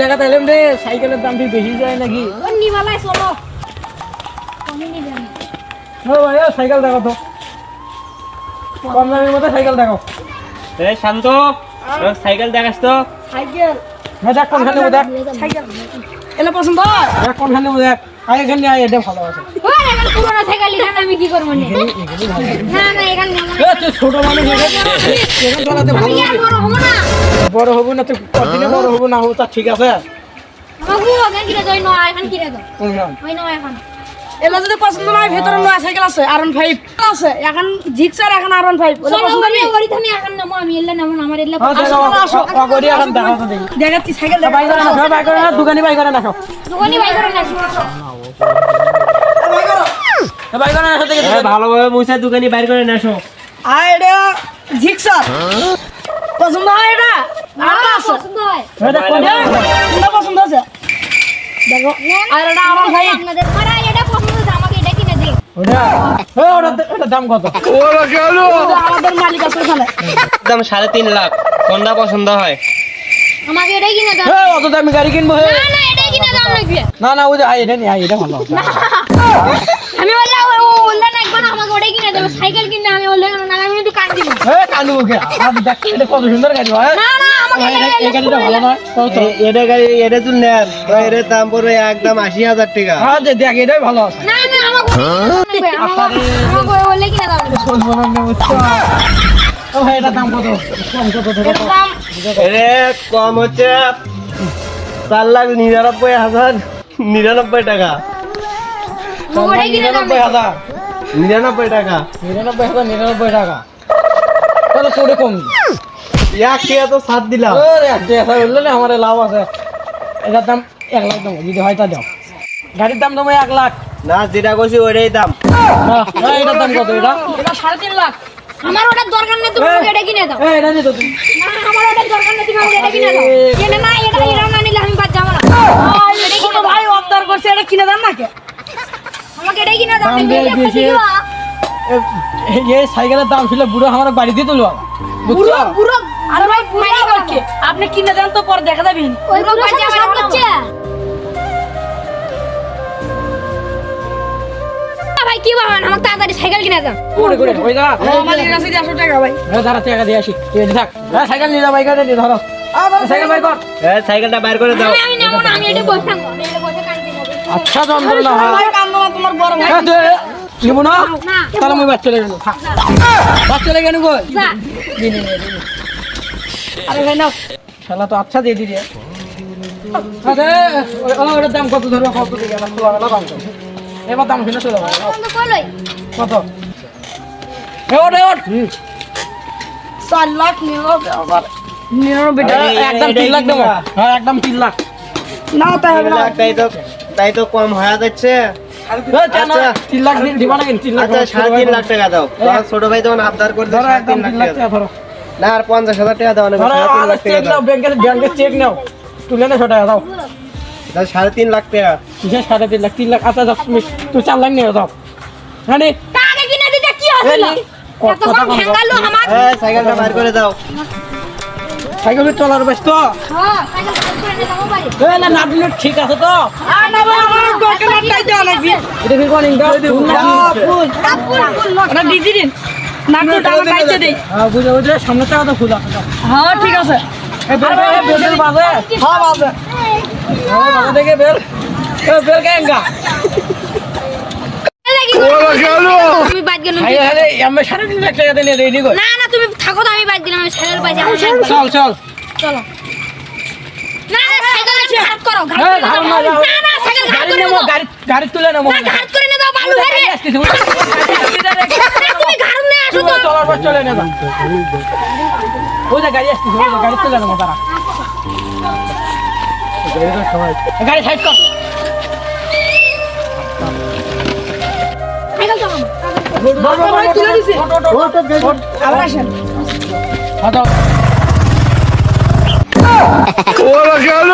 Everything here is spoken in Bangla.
জায়গা তাইলাম রে সাইকেলের দাম কি বেশি যায় নাকি? ও চলো। ও ভাই সাইকেল দেখো তো। কম দামের মধ্যে সাইকেল দেখো। এ শান্ত। সাইকেল দেখাস তো। সাইকেল। হ্যাঁ দেখ কোনখানে দেখ। সাইকেল। এলে পছন্দ? দেখ কোনখানে দেখ। আগে এখানে আয় এটা ভালো আছে সাইকেল কি করব নি? না না এখানে। ছোট মানুষ চালাতে ভালো বড় হব না। বড় হব না তুই কদিনে বড় হব না হব তা ঠিক আছে? এলা যদি পছন্দ নয় ভেতরে নয় সাইকেল আছে আর ফাইভ আছে। এখন জিক্সার এখন আর ফাইভ আমি এখন আমি এলে নেব না আমার এলে হ্যাঁ, দেখো, অ- অ- অগরি এখন দেখাও তো দেখি। দেখাচ্ছি সাইকেল বাই করে না, সব বাই করে না, দোকানি বাই করে না, সব। দোকানি বাই করে না, এ, দোকানি। ভালোভাবে মুছে দোকানি বাইর করে আসো আর এটা পছন্দ হয় এটা? না পছন্দ হয়। কোনটা? কোনটা পছন্দ আছে দেখো আর এটা আর ফাইভ আপনাদের মারা এটা পছন্দ হচ্ছে আমাকে এটা কিনে দিন। ওটা? এ, ওটার দা- ওটার দাম কত? আমাদের মালিক আছে ওখানে। একদম সাড়ে তিন লাখ। কোনটা পছন্দ হয়? আমাকে এটাই কিনে দাও। অত দামি গাড়ি কিনবো? না না এটাই কিনে দাও না না ওই যে এটা আয়, এটা ভালো। আমি বললাম ও বললেন একবার আমাকে ওটাই কিনে দেবো সাইকেল কিনে আমি বললাম না আমি একটু কান দিব। এ, কান্দু মুখে। আর দেখ, এটা কত সুন্দর গাড়ি ভাই। না না আমাকে এই গাড়িটা ভালো নয় কত? এটা গাড়ি এটা তুল নেন এর দাম পড়বে একদম আশি হাজার টাকা। হ্যাঁ, যে দেখ, এটাই ভালো আছে। না না আমাকে আমাকে বললে কিনে দাও না, না, ও ভাই, এটার দাম কত? কম কত দাম এর কম হচ্ছে চার লাখ নিরানব্বই হাজার। নিরানব্বই টাকা। নিরানব্বই হাজার। নিরানব্বই টাকা। নিরানব্বই হাজার, নিরানব্বই টাকা। কত করে কম? এক টাকা তো ছাড় দিলাম। এক হাজার বললে না, আমার লাভ আছে। এটার দাম এক লাখ দেবো, যদি হয় তা দাও। গাড়ির দাম দেবো এক লাখ। না যেটা করছি ওইটাই দাম। না, এটার দাম কত এটা? এটা সাড়ে তিন লাখ। আমার ওটার দরকার নেই তুমি এটা কিনে দাও। এটা নিয়ে তো তুমি না আমার ওটার দরকার নেই তুমি আমাকে এটা কিনে দাও। কিনে না এটা এটা না নিলে আমি বাদ যাব না। দাও ভাই অবদার করছে এটা কিনে দেন না কে আমাকে এটাই কিনে দাও দাম আমি দিয়ে একটা দিয়েছে। এই- সাইকেলের দাম ছিল বুড়ো আমার বাড়ি দিয়ে তুলো বুঝছ? পুরো আরে ভাই আপনি কিনে দেন তো পরে দেখা যাবেন ওই করছে। ভাই কি আমাকে তাড়াতাড়ি সাইকেল কিনে দাও। ওই মালিকের কাছে দেড়শো টাকা ভাই। এ, দাঁড়া টাকা দিয়ে আসি। তুই থাক। হ্যাঁ সাইকেল নিয়ে যা বাইক নিয়ে ধরো। সাইকেল কর। এ সাইকেলটা বাইর করে দাও। আমি নেব না আমি এটা বসে থাকব এটা বসে আচ্ছা যন্ত্রণা হয় ভাই কান্দো না তোমার বড় ভাই হ্যাঁ, তুই- নিবো না? তাহলে আমি বাচ্চা লেগে বাচ্চা লেগে নেব আরে ভাই নাও শালা তো আচ্ছা দিয়ে দিদি আরে ওটার দাম কত ধরো? কত দিকে খোলা দাম কত? এবার দাম শুনে চলে যাবে কত? এ ওট ওট চার লাখ নিরানব্বই আবার। নিরানব্বই টাকা একদম তিন লাখ দেবো। হ্যাঁ একদম তিন লাখ। না তাই হবে না। তাই তো তাই তো কম হয়ে যাচ্ছে। আচ্ছা। আচ্ছা টাকা। টাকা টাকা। না আর পঞ্চাশ হাজার টাকা দাও টাকা ব্যাংকের চেক নাও তুলে নে টাকা দাও। সাড়ে তিন লাখ টাকা। সাড়ে তিন লাখ তিন লাখ আচ্ছা যাও তুমি তুই চার লাখ নিয়ে যাও। হ্যাঁ কিনে দিতে? কি সাইকেলটা বাইর করে দাও। সাইকেল চলার হ্যাঁ ঠিক আছে তো তো হ্যাঁ সামনে টাকা তো হ্যাঁ ঠিক আছে হ্যাঁ হ্যাঁ দেখে বের বের কেঙ্গা তুমি বাদ গেল আমি সাড়ে তিন লাখ টাকা দিয়ে রেডি কর না না তুমি থাকো তো আমি বাদ দিলাম আমি সাইকেল পাইছি চল চল চলো না না সাইকেল ঘাট করো। না না না সাইকেল ঘাট গাড়ি করে নেব গাড়ি গাড়ি তুলে নেব না ঘাট করে নিয়ে দাও বালু ভরে তুমি ঘাট নিয়ে আসো তো চলার পর চলে নেবা ওই যে গাড়ি আসতেছে ওই গাড়ি তুলে নেব তারা গাড়ি সাইড কর সাইকেল ভাই তুলে দিছি আবার আসেন হতো ও গেল